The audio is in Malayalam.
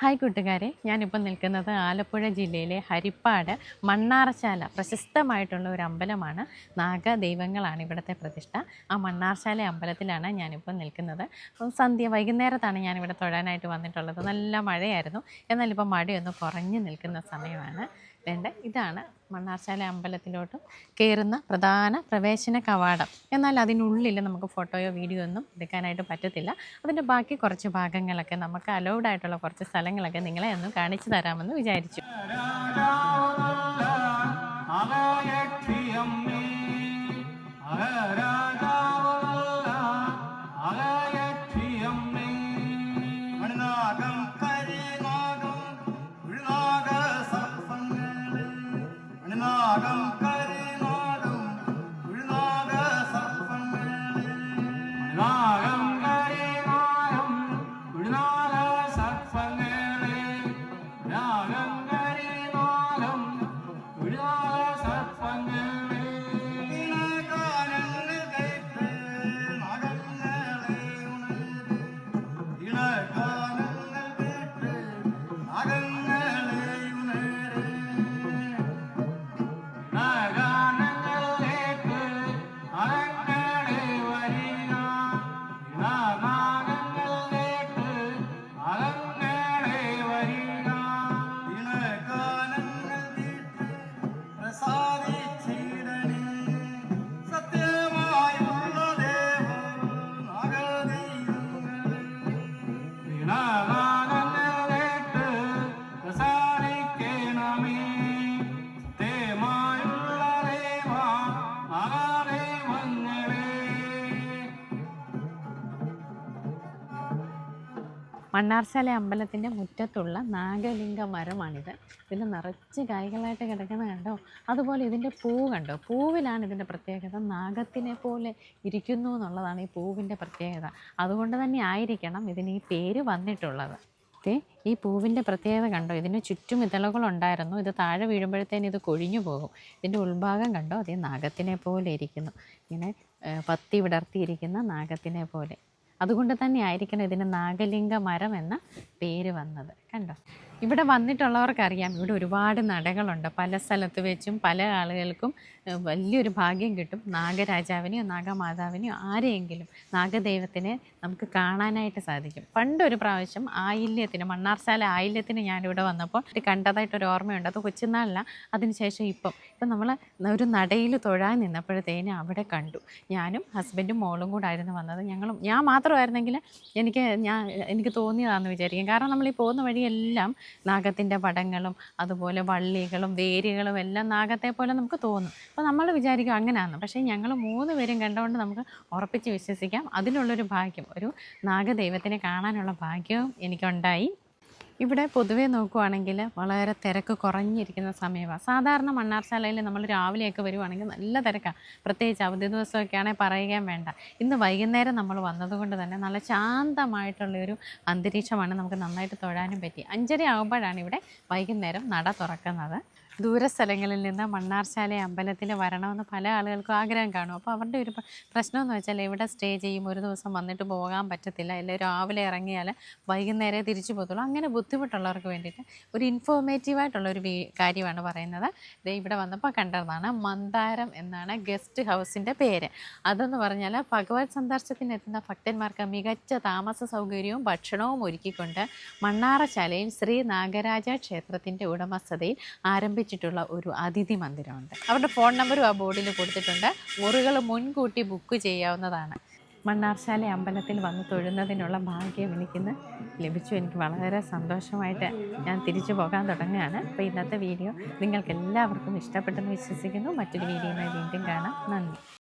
ഹായ് കൂട്ടുകാരെ. ഞാനിപ്പോൾ നിൽക്കുന്നത് ആലപ്പുഴ ജില്ലയിലെ ഹരിപ്പാട് മണ്ണാർശാല. പ്രശസ്തമായിട്ടുള്ള ഒരു അമ്പലമാണ് നാഗദൈവങ്ങളാണ് ഇവിടുത്തെ പ്രതിഷ്ഠ. ആ മണ്ണാർശാല അമ്പലത്തിലാണ് ഞാനിപ്പോൾ നിൽക്കുന്നത്. സന്ധ്യ വൈകുന്നേരത്താണ് ഞാനിവിടെ തൊഴാനായിട്ട് വന്നിട്ടുള്ളത്. നല്ല മഴയായിരുന്നു. എന്നാൽ ഇപ്പോൾ മഴയൊന്ന് കുറഞ്ഞു നിൽക്കുന്ന സമയമാണ്. വേണ്ട. ഇതാണ് മണ്ണാർശാല അമ്പലത്തിലോട്ട് കയറുന്ന പ്രധാന പ്രവേശന കവാടം. എന്നാൽ അതിനുള്ളിൽ നമുക്ക് ഫോട്ടോയോ വീഡിയോ ഒന്നും എടുക്കാനായിട്ട് പറ്റത്തില്ല. അതിന്റെ ബാക്കി കുറച്ച് ഭാഗങ്ങളൊക്കെ നമുക്ക് അലൗഡ് ആയിട്ടുള്ള കുറച്ച് സ്ഥലങ്ങളൊക്കെ നിങ്ങളെ ഒന്ന് കാണിച്ചു തരാമെന്ന് വിചാരിച്ചു. なあか മണ്ണാർശാല അമ്പലത്തിന്റെ മുറ്റത്തുള്ള നാഗലിംഗ മരമാണിത് ഇതിൽ നിറച്ച് കായ്കളായിട്ട് കിടക്കുന്ന കണ്ടോ? അതുപോലെ ഇതിന്റെ പൂ കണ്ടോ? പൂവിലാണ് ഇതിന്റെ പ്രത്യേകത. നാഗത്തിനെ പോലെ ഇരിക്കുന്നു എന്നുള്ളതാണ് ഈ പൂവിന്റെ പ്രത്യേകത. അതുകൊണ്ട് തന്നെ ആയിരിക്കണം ഇതിന് ഈ പേര് വന്നിട്ടുള്ളത്. ഈ പൂവിന്റെ പ്രത്യേകത കണ്ടോ? ഇതിന് ചുറ്റും ഇതളുകളുണ്ടായിരുന്നു. ഇത് താഴെ വീഴുമ്പോഴത്തേന് ഇത് കൊഴിഞ്ഞു പോകും. ഇതിന്റെ ഉൾഭാഗം കണ്ടോ? അതേ നാഗത്തിനെ പോലെ ഇരിക്കുന്നു. ഇങ്ങനെ പത്തി വിടർത്തിയിരിക്കുന്ന നാഗത്തിനെ പോലെ. അതുകൊണ്ട് തന്നെ ആയിരിക്കണം ഇതിന് നാഗലിംഗ മരം എന്ന പേര് വന്നത്. കണ്ടോ? ഇവിടെ വന്നിട്ടുള്ളവർക്കറിയാം ഇവിടെ ഒരുപാട് നടകളുണ്ട്. പല സ്ഥലത്ത് വെച്ചും പല ആളുകൾക്കും വലിയൊരു ഭാഗ്യം കിട്ടും. നാഗരാജാവിനെയോ നാഗമാതാവിനെയോ ആരെയെങ്കിലും നാഗദൈവത്തിനെ നമുക്ക് കാണാനായിട്ട് സാധിക്കും. പണ്ടൊരു പ്രാവശ്യം ആയില്യത്തിന് മണ്ണാർശാല ആയില്യത്തിന് ഞാനിവിടെ വന്നപ്പോൾ ഇത് കണ്ടതായിട്ടൊരു ഓർമ്മയുണ്ട്. അത് കൊച്ചുനാളില്ല അതിനുശേഷം ഇപ്പം. ഇപ്പം നമ്മൾ ഒരു നടയിൽ തൊഴാൻ നിന്നപ്പോഴത്തേനും അവിടെ കണ്ടു. ഞാനും ഹസ്ബൻഡും മോളും കൂടെ ആയിരുന്നു വന്നത്. ഞങ്ങളും ഞാൻ മാത്രമായിരുന്നെങ്കിൽ എനിക്ക് ഞാൻ എനിക്ക് തോന്നിയതാണെന്ന് വിചാരിക്കും. കാരണം നമ്മൾ ഈ പോകുന്ന വഴിയെല്ലാം നാഗത്തിന്റെ പടങ്ങളും അതുപോലെ വള്ളികളും വേരുകളും എല്ലാം നാഗത്തെ പോലെ നമുക്ക് തോന്നും. അപ്പോൾ നമ്മൾ വിചാരിക്കും അങ്ങനെയാണ് പക്ഷേ ഞങ്ങൾ മൂന്ന് പേരും കണ്ടുകൊണ്ട് നമുക്ക് ഉറപ്പിച്ച് വിശ്വസിക്കാം. അതിനുള്ളൊരു ഭാഗ്യം ഒരു നാഗദൈവത്തിനെ കാണാനുള്ള ഭാഗ്യവും എനിക്കുണ്ടായി. ഇവിടെ പൊതുവേ നോക്കുവാണെങ്കിൽ വളരെ തിരക്ക് കുറഞ്ഞിരിക്കുന്ന സമയമാണ് സാധാരണ മണ്ണാർശാലയിൽ നമ്മൾ രാവിലെയൊക്കെ വരുവാണെങ്കിൽ നല്ല തിരക്കാണ് പ്രത്യേകിച്ച് അവധി ദിവസമൊക്കെ ആണെങ്കിൽ പറയുകയും വേണ്ട. ഇന്ന് വൈകുന്നേരം നമ്മൾ വന്നതുകൊണ്ട് തന്നെ നല്ല ശാന്തമായിട്ടുള്ളൊരു അന്തരീക്ഷമാണ് നമുക്ക് നന്നായിട്ട് തൊഴാനും പറ്റി. അഞ്ചര ആകുമ്പോഴാണ് ഇവിടെ വൈകുന്നേരം നട തുറക്കുന്നത്. ദൂരസ്ഥലങ്ങളിൽ നിന്ന് മണ്ണാർശാല അമ്പലത്തിൽ വരണമെന്ന് പല ആളുകൾക്കും ആഗ്രഹം കാണും. അപ്പോൾ അവരുടെ ഒരു പ്രശ്നം എന്ന് വെച്ചാൽ ഇവിടെ സ്റ്റേ ചെയ്യും ഒരു ദിവസം വന്നിട്ട് പോകാൻ പറ്റത്തില്ല. അല്ലെങ്കിൽ രാവിലെ ഇറങ്ങിയാൽ വൈകുന്നേരം തിരിച്ചു പോകത്തുള്ളൂ. അങ്ങനെ ബുദ്ധിമുട്ടുള്ളവർക്ക് വേണ്ടിയിട്ട് ഒരു ഇൻഫോർമേറ്റീവായിട്ടുള്ള ഒരു കാര്യമാണ് പറയുന്നത്. ഇത് ഇവിടെ വന്നപ്പോൾ കണ്ടതാണ് മന്ദാരം എന്നാണ് ഗസ്റ്റ് ഹൗസിന്റെ പേര്. അതെന്ന് പറഞ്ഞാൽ ഭഗവത് സന്ദർശത്തിന് എത്തുന്ന ഭക്തന്മാർക്ക് മികച്ച താമസ സൗകര്യവും ഭക്ഷണവും ഒരുക്കിക്കൊണ്ട് മണ്ണാറശാലയിൽ ശ്രീ നാഗരാജ ക്ഷേത്രത്തിന്റെ ഉടമസ്ഥതയിൽ ആരംഭിച്ചിട്ടുള്ള ഒരു അതിഥി മന്ദിരമുണ്ട്. അവരുടെ ഫോൺ നമ്പറും ആ ബോർഡിൽ കൊടുത്തിട്ടുണ്ട്. മുറികൾ മുൻകൂട്ടി ബുക്ക് ചെയ്യാവുന്നതാണ്. മണ്ണാർശാല അമ്പലത്തിൽ വന്ന് തൊഴുന്നതിനുള്ള ഭാഗ്യം എനിക്കിന്ന് ലഭിച്ചു. എനിക്ക് വളരെ സന്തോഷമായിട്ട് ഞാൻ തിരിച്ചു പോകാൻ തുടങ്ങുകയാണ്. അപ്പോൾ ഇന്നത്തെ വീഡിയോ നിങ്ങൾക്ക് എല്ലാവർക്കും ഇഷ്ടപ്പെട്ടെന്ന് വിശ്വസിക്കുന്നു. മറ്റൊരു വീഡിയോയുമായി വീണ്ടും കാണാം. നന്ദി.